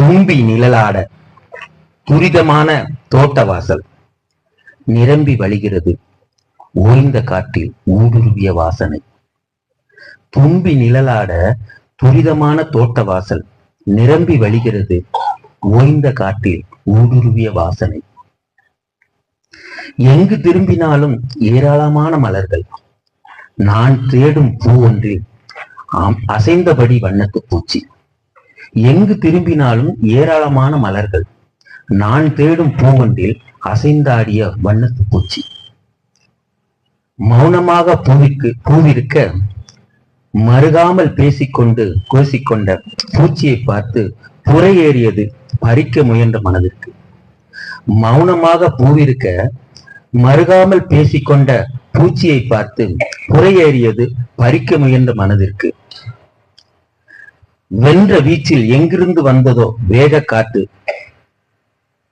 தும்பி நிழலாட துரிதமான தோட்டவாசல் நிரம்பி வழிகிறது ஓய்ந்த காற்றில் ஊடுருவிய வாசனை. தும்பி நிழலாட துரிதமான தோட்ட வாசல் நிரம்பி வழிகிறது ஓய்ந்த காற்றில் ஊடுருவிய வாசனை. எங்கு திரும்பினாலும் ஏராளமான மலர்கள். நான் தேடும் பூ ஒன்றில் அசைந்தபடி வண்ணத்து பூச்சி. எங்கு திரும்பினாலும் ஏராளமான மலர்கள். நான் தேடும் பூ அசைந்தாடிய வண்ணத்து பூச்சி. மௌனமாக பூவிற்கு பூவிருக்க மறுகாமல் பேசிக்கொண்டு கோசிக்கொண்ட பூச்சியை பார்த்து புறையேறியது பறிக்க முயன்ற மனதிற்கு. மௌனமாக பூவிருக்க மறுகாமல் பேசிக்கொண்ட பூச்சியை பார்த்து புறையேறியது பறிக்க முயன்ற மனதிற்கு. வென்ற வீச்சில் எங்கிருந்து வந்ததோ வேக காத்து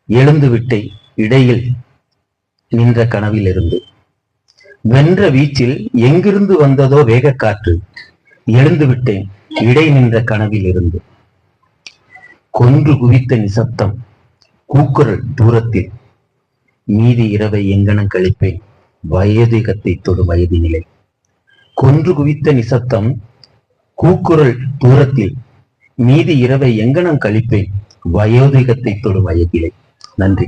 எழுந்து விட்டை இடையில் நின்ற கனவிலிருந்து. வென்ற வீச்சில் எங்கிருந்து வந்ததோ வேகக்காற்று எழுந்து விட்டேன் இடை நின்ற கனவில் இருந்து கொன்று குவித்த நிசப்தம் கூக்குரல் தூரத்தில். மீதி இரவை எங்கனம் கழிப்பேன். வயதிகத்தை தொடும் நிலை கொன்று குவித்த நிசப்தம் கூக்குரல் தூரத்தில். மீதி இரவை எங்கனம் கழிப்பேன்? வயோதிகத்தை தொடும் வயதிலை. நன்றி.